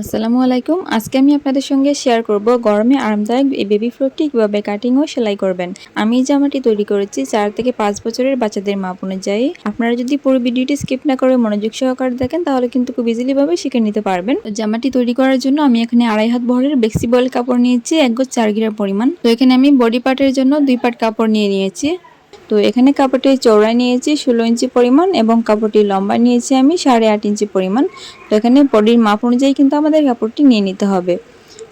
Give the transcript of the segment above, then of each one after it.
আসসালামু আলাইকুম। আজকে আমি আপনাদের সঙ্গে শেয়ার করব গরমে আরামদায়ক এই বেবি ফ্রকটি কীভাবে কাটিং ও সেলাই করবেন। আমি জামাটি তৈরি করেছি চার থেকে পাঁচ বছরের বাচ্চাদের মাপ অনুযায়ী। আপনারা যদি পুরো ভিডিওটি স্কিপ না করে মনোযোগ সহকারে দেখেন, তাহলে কিন্তু খুব ইজিলি ভাবে শিখে নিতে পারবেন। জামাটি তৈরি করার জন্য আমি এখানে আড়াই হাত ভরের বেক্সিবল কাপড় নিয়েছি, এক গোছ চার গিরার পরিমাণ। তো এখানে আমি বডি পার্টের জন্য দুই পার্ট কাপড় নিয়ে নিয়েছি। তো এখানে কাপড়টির চৌড়ায় নিয়েছি, ষোলো ইঞ্চি পরিমাণ এবং কাপড়টি লম্বা নিয়েছি আমি, সাড়ে আট ইঞ্চি পরিমাণ। তো এখানে বডির মাপ অনুযায়ী কিন্তু আমাদের কাপড়টি নিয়ে নিতে হবে।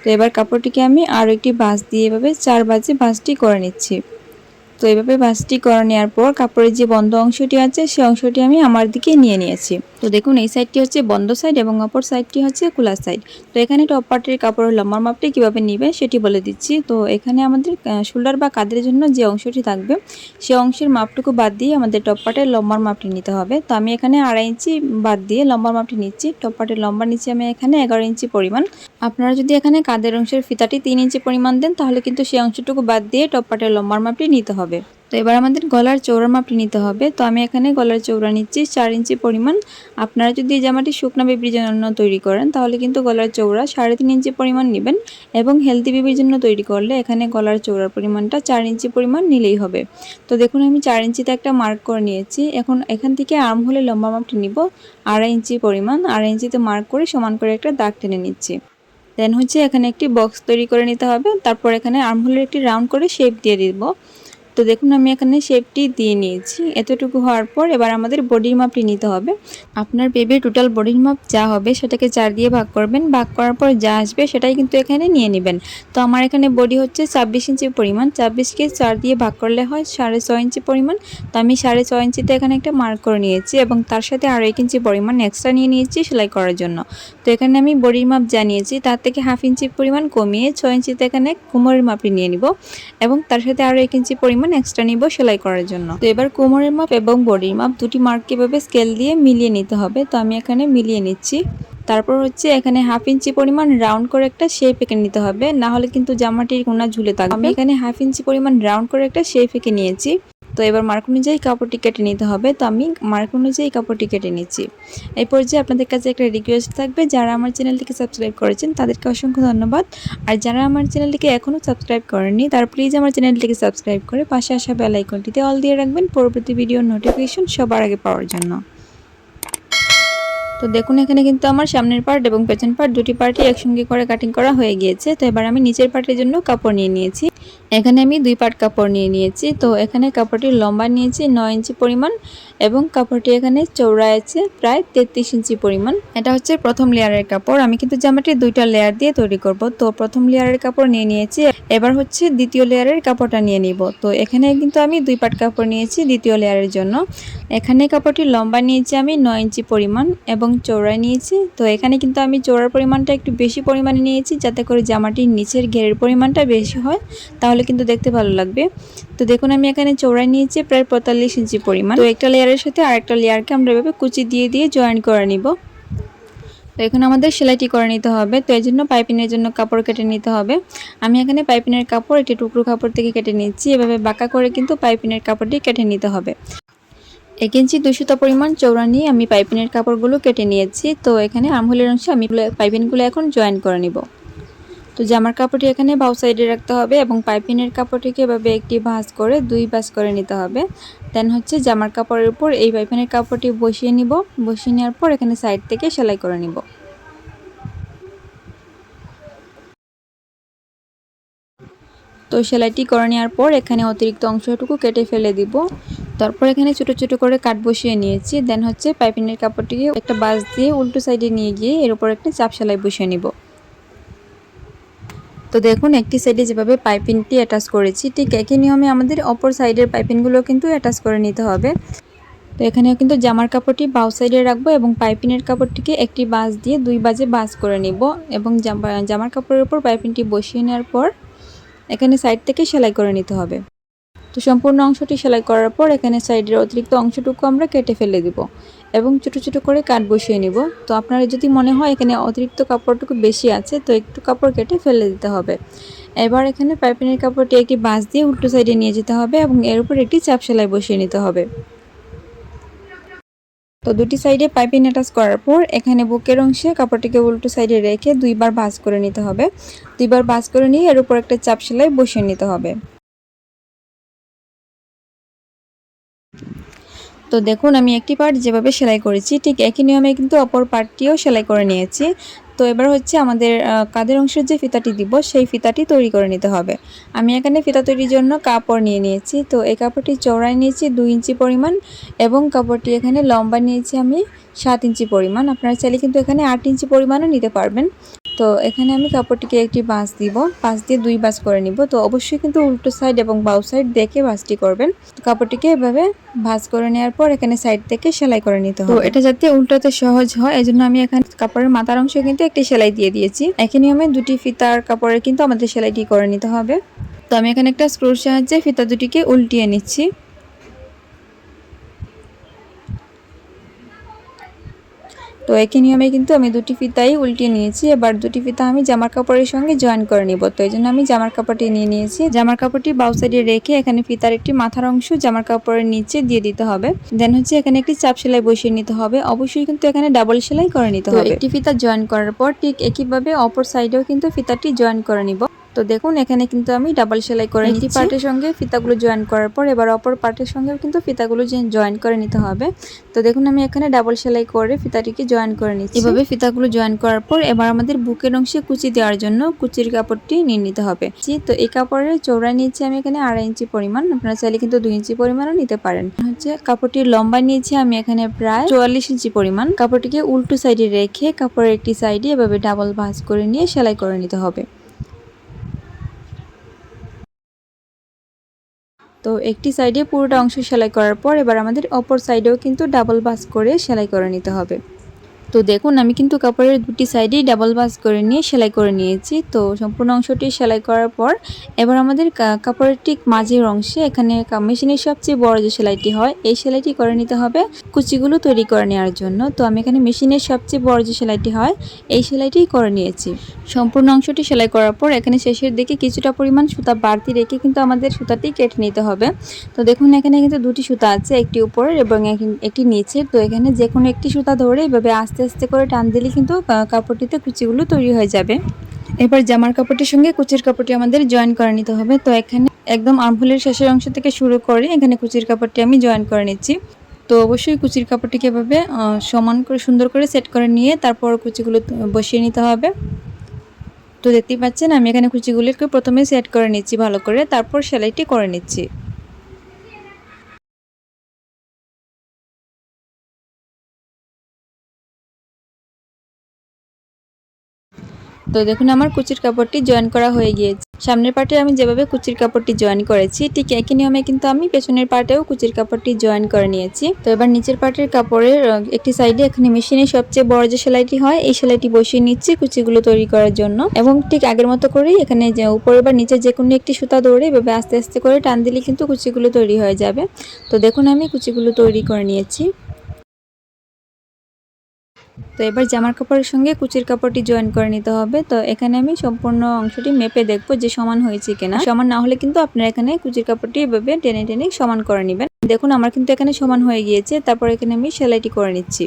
তো এবার কাপড়টিকে আমি আরও একটি বাঁশ দিয়ে এভাবে চার বাজে বাঁশটি করে নিচ্ছি। তো এইভাবে ভাঁজটি করে নেওয়ার পর কাপড়ের যে বন্ধ অংশটি আছে সেই অংশটি আমি আমার দিকে নিয়ে নিয়েছি। তো দেখুন, এই সাইডটি হচ্ছে বন্ধ সাইড এবং অপর সাইডটি হচ্ছে খোলা সাইড। তো এখানে টপ পার্টের কাপড়ের লম্বার মাপটি কীভাবে নিবে সেটি বলে দিচ্ছি। তো এখানে আমাদের শোল্ডার বা কাঁধের জন্য যে অংশটি থাকবে, সে অংশের মাপটুকু বাদ দিয়ে আমাদের টপ পার্টের লম্বার মাপটি নিতে হবে। তো আমি এখানে আড়াই ইঞ্চি বাদ দিয়ে লম্বার মাপটি নিচ্ছি। টপ পার্টের লম্বা নিচ্ছি আমি এখানে এগারো ইঞ্চি পরিমাণ। আপনারা যদি এখানে কাঁধের অংশের ফিতাটি তিন ইঞ্চি পরিমাণ দেন, তাহলে কিন্তু সেই অংশটুকু বাদ দিয়ে টপ পার্টের লম্বার মাপটি নিতে হবে। তো এবার আমাদের গলার চৌড়া মাপটি নিতে হবে। তো আমি এখানে গলার চৌড়া নিচ্ছি, চার ইঞ্চি পরিমাণ। আপনারা যদি এই জামাটি শুকনা বেবির জন্য তৈরি করেন, তাহলে কিন্তু গলার চৌড়া সাড়ে তিন ইঞ্চি পরিমাণ নেবেন এবং হেলদি বেবির জন্য তৈরি করলে এখানে গলার চৌড়ার পরিমাণটা চার ইঞ্চি পরিমাণ নিলেই হবে। তো দেখুন, আমি চার ইঞ্চিতে একটা মার্ক করে নিয়েছি। এখন এখান থেকে আর্ম হলে লম্বা মাপটি নিব। আড়াই ইঞ্চি পরিমাণ, আড়াই ইঞ্চিতে মার্ক করে সমান করে একটা দাগ টেনে নিচ্ছি। দেন হচ্ছে এখানে একটি বক্স তৈরি করে নিতে হবে। তারপর এখানে আর্মহোলের একটি রাউন্ড করে শেপ দিয়ে দিব। তো দেখুন, আমি এখানে শেপটি দিয়ে নিয়েছি। এতটুকু হওয়ার পর এবার আমাদের বডির মাপটি নিতে হবে। আপনার বেবির টোটাল বডির মাপ যা হবে সেটাকে চার দিয়ে ভাগ করবেন। ভাগ করার পর যা আসবে সেটাই কিন্তু এখানে নিয়ে নেবেন। তো আমার এখানে বডি হচ্ছে ছাব্বিশ ইঞ্চি পরিমাণ। ছাব্বিশকে চার দিয়ে ভাগ করলে হয় সাড়ে ছয় ইঞ্চি পরিমাণ। তো আমি সাড়ে ছয় ইঞ্চিতে এখানে একটা মার্ক করে নিয়েছি এবং তার সাথে আরও এক ইঞ্চি পরিমাণ এক্সট্রা নিয়ে নিয়েছি সেলাই করার জন্য। তো এখানে আমি বডির মাপ জানিয়েছি তার থেকে হাফ ইঞ্চি পরিমাণ কমিয়ে ছয় ইঞ্চিতে এখানে কোমরের মাপটি নিয়ে নিব এবং তার সাথে আরও এক ইঞ্চি পরিমাণ এক্সট্রা নিব সেলাই করার জন্য। তো এবার কোমরের মাপ এবং বডির মাপ দুটি মার্ক কীভাবে স্কেল দিয়ে মিলিয়ে নিতে হবে। তো আমি এখানে মিলিয়ে নিচ্ছি। তারপর হচ্ছে এখানে হাফ ইঞ্চি পরিমাণ রাউন্ড করে একটা শেপ এঁকে নিতে হবে। না হলে কিন্তু জামাটির কোনা ঝুলে থাকবে। আমি এখানে হাফ ইঞ্চি পরিমাণ রাউন্ড করে একটা শেপ এঁকে নিয়েছি। তো এবার মার্ক অনুযায়ী কাপড়টি কেটে নিতে হবে। তো আমি মার্ক অনুযায়ী কাপড়টি কেটে নিচ্ছি। এই পর্যায়ে আপনাদের কাছে একটা রিকোয়েস্ট থাকবে। যারা আমার চ্যানেলটিকে সাবস্ক্রাইব করেছেন, তাদেরকে অসংখ্য ধন্যবাদ। আর যারা আমার চ্যানেলটিকে এখনও সাবস্ক্রাইব করেননি, তারা প্লিজ আমার চ্যানেলটিকে সাবস্ক্রাইব করে পাশে আসা বেল আইকনটিতে অল দিয়ে রাখবেন পরবর্তী ভিডিওর নোটিফিকেশন সবার আগে পাওয়ার জন্য। তো দেখুন, এখানে কিন্তু আমার সামনের পার্ট এবং পেছন পার্ট দুটি পার্টই একসঙ্গে করে কাটিং করা হয়ে গিয়েছে। তো এবার আমি নিচের পার্টের জন্য কাপড় নিয়ে নিয়েছি। এখানে আমি দুই পাট কাপড় নিয়ে নিয়েছি। তো এখানে কাপড়টির লম্বা নিয়েছি নয় ইঞ্চি পরিমাণ এবং কাপড়টি এখানে চৌড়া আছে প্রায় তেত্রিশ ইঞ্চি পরিমাণ। এটা হচ্ছে প্রথম লেয়ারের কাপড়। আমি কিন্তু জামাটি দুইটা লেয়ার দিয়ে তৈরি করব। তো প্রথম লেয়ারের কাপড় নিয়ে নিয়েছি। এবার হচ্ছে দ্বিতীয় লেয়ারের কাপড়টা নিয়ে নিব। তো এখানে কিন্তু আমি দুই পাট কাপড় নিয়েছি দ্বিতীয় লেয়ারের জন্য। এখানে কাপড়টি লম্বা নিয়েছি আমি নয় ইঞ্চি পরিমাণ এবং চৌড়ায় নিয়েছি। তো এখানে কিন্তু আমি চৌড়ার পরিমাণটা একটু বেশি পরিমাণে নিয়েছি যাতে করে জামাটির নিচের ঘেরের পরিমাণটা বেশি হয়। তাহলে কিন্তু দেখতে ভালো লাগবে। তো দেখুন, আমি এখানে চৌড়ায় নিয়েছি প্রায় পঁয়তাল্লিশ ইঞ্চি পরিমাণ। তো একটা লেয়ারের সাথে আরেকটা লেয়ারকে আমরা এভাবে কুচি দিয়ে দিয়ে জয়েন করে নিব। তো এখন আমাদের সেলাইটি করে নিতে হবে। তো এই জন্য পাইপিনের জন্য কাপড় কেটে নিতে হবে। আমি এখানে পাইপিনের কাপড়, একটি টুকরো কাপড় থেকে কেটে নিচ্ছি। এভাবে বাঁকা করে কিন্তু পাইপিনের কাপড়টি কেটে নিতে হবে। এক ইঞ্চি দুশোটা পরিমাণ চৌড়া নিয়ে আমি পাইপিনের কাপড়গুলো কেটে নিয়েছি। তো এখানে আমহুলের অংশে আমি পাইপিনগুলো এখন জয়েন করে নিব। তো জামার কাপড়টি এখানে বাউ সাইডে রাখতে হবে এবং পাইপিনের কাপড়টিকে এভাবে একটি ভাঁজ করে দুই ভাঁজ করে নিতে হবে। দেন হচ্ছে জামার কাপড়ের উপর এই পাইপিনের কাপড়টি বসিয়ে নিব। বসিয়ে নেওয়ার পর এখানে সাইড থেকে সেলাই করে নিব। তো সেলাইটি করে নেওয়ার পর এখানে অতিরিক্ত অংশটুকু কেটে ফেলে দিব। তারপর এখানে ছোট ছোট করে কাট বসিয়ে নিয়েছি। দেন হচ্ছে পাইপিনের কাপড়টিকে একটা বাস দিয়ে উল্টো সাইডে নিয়ে গিয়ে এর উপর একটা চাপ সেলাই বসিয়ে নিব। তো দেখুন, একটি সাইডে যেভাবে পাইপিংটি অ্যাটাচ করেছি, ঠিক একই নিয়মে আমাদের অপর সাইডের পাইপিংগুলো কিন্তু অ্যাটাচ করে নিতে হবে। তো এখানেও কিন্তু জামার কাপড়টি বাউ সাইডে রাখব এবং পাইপিনের কাপড়টিকে একটি বাস দিয়ে দুই বাজে বাস করে নিব এবং জামার কাপড়ের উপর পাইপিংটি বসিয়ে নেওয়ার পর এখানে সাইড থেকে সেলাই করে নিতে হবে। তো সম্পূর্ণ অংশটি সেলাই করার পর এখানে সাইডের অতিরিক্ত অংশটুকু আমরা কেটে ফেলে দিব। এবং ছোট ছোট করে কাট বসিয়ে নিব। তো আপনারা যদি মনে হয় এখানে অতিরিক্ত কাপড়টুকু বেশি আছে, তো একটু কাপড় কেটে ফেলে দিতে হবে। এবার এখানে পাইপিনের কাপড়টি একটি বাঁশ দিয়ে উল্টো সাইডে নিয়ে যেতে হবে এবং এর উপর একটি চাপ সেলাই বসিয়ে নিতে হবে। তো দুটি সাইডে পাইপিং অ্যাটাচ করার পর এখানে বুকের অংশে কাপড়টিকে উল্টো সাইডে রেখে দুইবার ভাঁজ করে নিতে হবে। দুইবার ভাঁজ করে নিয়ে এর উপর একটা চাপ সেলাই বসিয়ে নিতে হবে। তো দেখুন, আমি একটি পার্ট যেভাবে সেলাই করেছি, ঠিক একই নিয়মে কিন্তু অপর পার্টটিও সেলাই করে নিয়েছি। তো এবার হচ্ছে আমাদের কাদের অংশের যে ফিতাটি দিব, সেই ফিতাটি তৈরি করে নিতে হবে। আমি এখানে ফিতা তৈরির জন্য কাপড় নিয়ে নিয়েছি। তো এই কাপড়টি চওড়ায় নিয়েছি দুই ইঞ্চি পরিমাণ এবং কাপড়টি এখানে লম্বা নিয়েছি আমি সাত ইঞ্চি পরিমাণ। আপনারা চাইলে কিন্তু এখানে আট ইঞ্চি পরিমাণও নিতে পারবেন। তো এখানে আমি কাপড়টিকে একটি বাঁশ দিব। বাঁশ দিয়ে দুই বাঁশ করে নিব। তো অবশ্যই কিন্তু উল্টো সাইড এবং বাউ সাইড দেখে বাঁশটি করবেন। তো কাপড়টিকে এভাবে ভাঁজ করে নেওয়ার পর এখানে সাইড থেকে সেলাই করে নিতে হবে। তো এটা যাতে উল্টোতে সহজ হয় এই জন্য আমি এখানে কাপড়ের মাথার অংশে কিন্তু একটি সেলাই দিয়ে দিয়েছি। একই নিয়মে দুটি ফিতার কাপড়ের কিন্তু আমাদের সেলাইটি করে নিতে হবে। তো আমি এখানে একটা স্ক্রুর সাহায্যে ফিতা দুটিকে উল্টিয়ে নিচ্ছি। তো একই নিয়মে কিন্তু আমি দুটি ফিতাই উল্টিয়ে নিয়েছি। এবার দুটি ফিতা আমি জামার কাপড়ের সঙ্গে জয়েন করে নিব। তো এই জন্য আমি জামার কাপড়টি নিয়ে নিয়েছি। জামার কাপড়টি বাউ সাইডে রেখে এখানে ফিতার একটি মাথার অংশ জামার কাপড়ের নিচে দিয়ে দিতে হবে। দেন হচ্ছে এখানে একটি চাপ সেলাই বসিয়ে নিতে হবে। অবশ্যই কিন্তু এখানে ডাবল সেলাই করে নিতে হবে। একটি ফিতা জয়েন করার পর ঠিক একইভাবে অপর সাইডেও কিন্তু ফিতাটি জয়েন করে নিব। তো দেখুন এখানে কিন্তু আমি ডাবল সেলাই করে নিচ্ছি পার্টের সঙ্গে। ফিতাগুলো জয়েন করার পর এবার অপর পার্টের সঙ্গেও কিন্তু ফিতাগুলো জয়েন করে নিতে হবে। তো দেখুন আমি এখানে ডাবল সেলাই করে ফিতাটিকে জয়েন করে নিচ্ছি। এভাবে ফিতাগুলো জয়েন করার পর এবার আমাদের বুকের অংশে কুচি দেওয়ার জন্য কুচির কাপড়টি নিয়ে নিতে হবে। তো এই কাপড়ের চৌড়া নিয়েছি আমি এখানে আড়াই ইঞ্চি পরিমাণ। আপনারা চাইলে কিন্তু দুই ইঞ্চি পরিমাণও নিতে পারেন। হচ্ছে কাপড়টির লম্বা নিয়েছি আমি এখানে প্রায় চুয়াল্লিশ ইঞ্চি পরিমাণ। কাপড়টিকে উল্টো সাইডে রেখে কাপড়ের একটি সাইডে এভাবে ডাবল ভাঁজ করে নিয়ে সেলাই করে নিতে হবে। তো একটি সাইডে পুরোটা অংশ সেলাই করার পর এবার আমাদের অপর সাইডেও কিন্তু ডাবল বাস করে সেলাই করে নিতে হবে। তো দেখুন, আমি কিন্তু কাপড়ের দুটি সাইডেই ডাবল বাস করে নিয়ে সেলাই করে নিয়েছি। তো সম্পূর্ণ অংশটি সেলাই করার পর, এবার আমাদের কাপড়ের ঠিক মাঝের অংশে এখানে মেশিনের সবচেয়ে বড় যে সেলাইটি হয়, এই সেলাইটি করে নিতে হবে কুচিগুলো তৈরি করে নেওয়ার জন্য। তো আমি এখানে মেশিনের সবচেয়ে বড় যে সেলাইটি হয়, এই সেলাইটি করে নিয়েছি। সম্পূর্ণ অংশটি সেলাই করার পর, এখানে শেষের দিকে কিছুটা পরিমাণ সুতা বাড়তি রেখে কিন্তু আমাদের সুতাটি কেটে নিতে হবে। তো দেখুন, এখানে কিন্তু দুটি সুতা আছে, একটি উপরের এবং এক- একটি নিচের। তো এখানে যে কোনো একটি সুতা ধরে এভাবে আস্তে আস্তে আস্তে করে টান দিলে কিন্তু কাপড়টিতে কুচিগুলো তৈরি হয়ে যাবে। এবার জামার কাপড়টির সঙ্গে কুচির কাপড়টি আমাদের জয়েন করে নিতে হবে। তো এখানে একদম আর্মহোলের শেষের অংশ থেকে শুরু করে এখানে কুচির কাপড়টি আমি জয়েন করে নিচ্ছি। তো অবশ্যই কুচির কাপড়টিকে এভাবে সমান করে সুন্দর করে সেট করে নিয়ে তারপর কুচিগুলো বসিয়ে নিতে হবে। তো দেখতেই পাচ্ছেন, আমি এখানে কুচিগুলিকে প্রথমে সেট করে নিচ্ছি ভালো করে, তারপর সেলাইটি করে নিচ্ছি। তো দেখুন, আমার কুচির কাপড়টি জয়েন করা হয়ে গিয়েছে। সামনের পার্টে আমি যেভাবে কুচির কাপড়টি জয়েন করেছি, ঠিক একই নিয়মে কিন্তু আমি পেছনের পার্টেও কুচির কাপড়টি জয়েন করে নিয়েছি। তো এবার নিচের পার্টের কাপড়ের একটি সাইডে এখানে মেশিনে সবচেয়ে বড় যে সেলাইটি হয়, এই সেলাইটি বসিয়ে নিচ্ছি কুচিগুলো তৈরি করার জন্য। এবং ঠিক আগের মতো করেই এখানে যে উপরে বা নিচে যে কোনো একটি সুতা দৌড়ে এভাবে আস্তে আস্তে করে টান দিলে কিন্তু কুচিগুলো তৈরি হয়ে যাবে। তো দেখুন, আমি কুচিগুলো তৈরি করে নিয়েছি। তো এবার জামার কাপড়ের সঙ্গে কুচির কাপড়টি জয়েন করে নিতে হবে। তো এখানে আমি সম্পূর্ণ অংশটি মেপে দেখব যে সমান হয়েছে কিনা। সমান না হলে কিন্তু আপনারা এখানে কুচির কাপড়টি এভাবে টেনে টেনে সমান করে নেবেন। দেখুন, আমার কিন্তু এখানে সমান হয়ে গিয়েছে। তারপর এখানে আমি সেলাইটি করে নিচ্ছি।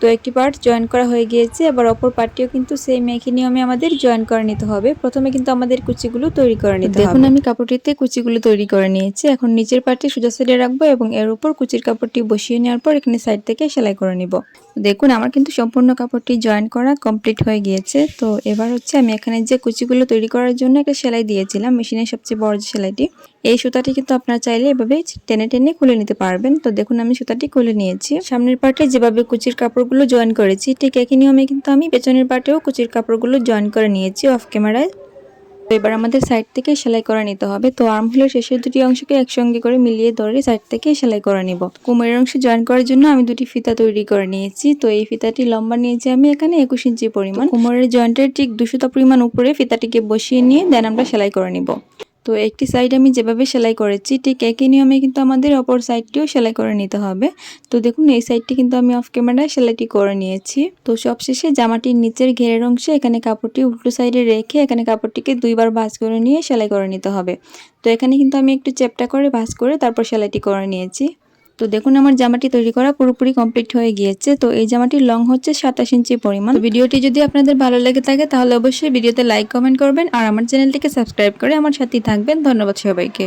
তো একটি পার্ট জয়েন করা হয়ে গিয়েছে এবার অপর পার্টটিও কিন্তু সেম একই নিয়মে আমাদের জয়েন করে নিতে হবে। প্রথমে কিন্তু আমাদের কুচিগুলো তৈরি করে নিতে হবে। দেখুন আমি কাপড়টিতে কুচিগুলো তৈরি করে নিয়েছি। এখন নিচের পার্টটি সোজা সাইডে রাখব এবং এর উপর কুচির কাপড়টি বসিয়ে নেওয়ার পর এখানে সাইড থেকে সেলাই করে নিব। দেখুন, আমার কিন্তু সম্পূর্ণ কাপড়টি জয়েন করা কমপ্লিট হয়ে গিয়েছে। তো এবার হচ্ছে আমি এখানে যে কুচিগুলো তৈরি করার জন্য একটা সেলাই দিয়েছিলাম, মেশিনের সবচেয়ে বড় যে সেলাইটি, এই সুতাটি কিন্তু আপনারা চাইলে এভাবে টেনে টেনে খুলে নিতে পারবেন। তো দেখুন, আমি সুতাটি খুলে নিয়েছি। সামনের পার্টে যেভাবে কুচির কাপড়গুলো জয়েন করেছি, ঠিক একই নিয়মে কিন্তু আমি পেছনের পার্টেও কুচির কাপড়গুলো জয়েন করে নিয়েছি অফ ক্যামেরায় তো এবার আমাদের সাইড থেকে সেলাই করে নিতে হবে। তো আর্মহোলের শেষের দুটি অংশকে একসঙ্গে করে মিলিয়ে ধরে সাইড থেকে সেলাই করে নিব। কোমরের অংশ জয়েন করার জন্য আমি দুটি ফিতা তৈরি করে নিয়েছি। তো এই ফিতাটি লম্বা নিয়েছি আমি এখানে একুশ ইঞ্চি পরিমাণ। কোমরের জয়েন্টের ঠিক দুশোটা পরিমাণ উপরে ফিতাটিকে বসিয়ে নিয়ে দেন আমরা সেলাই করে নিব। তো একটি সাইড আমি যেভাবে সেলাই করেছি, ঠিক একই নিয়মে কিন্তু আমাদের অপর সাইডটিও সেলাই করে নিতে হবে। তো দেখুন, এই সাইডটি কিন্তু আমি অফ ক্যামেরায় সেলাইটি করে নিয়েছি। তো সবশেষে জামাটির নিচের ঘেরের অংশে এখানে কাপড়টি উল্টো সাইডে রেখে এখানে কাপড়টিকে দুইবার ভাঁজ করে নিয়ে সেলাই করে নিতে হবে। তো এখানে কিন্তু আমি একটু চেপটা করে ভাঁজ করে তারপর সেলাইটি করে নিয়েছি। তো দেখুন, আমার জামাটি তৈরি করা পুরোপুরি কমপ্লিট হয়ে গিয়েছে। তো এই জামাটির লং হচ্ছে সাতাশ ইঞ্চি পরিমাণ। ভিডিওটি যদি আপনাদের ভালো লেগে থাকে, তাহলে অবশ্যই ভিডিওতে লাইক কমেন্ট করবেন। আর আমার চ্যানেলটিকে সাবস্ক্রাইব করে আমার সাথেই থাকবেন। ধন্যবাদ সবাইকে।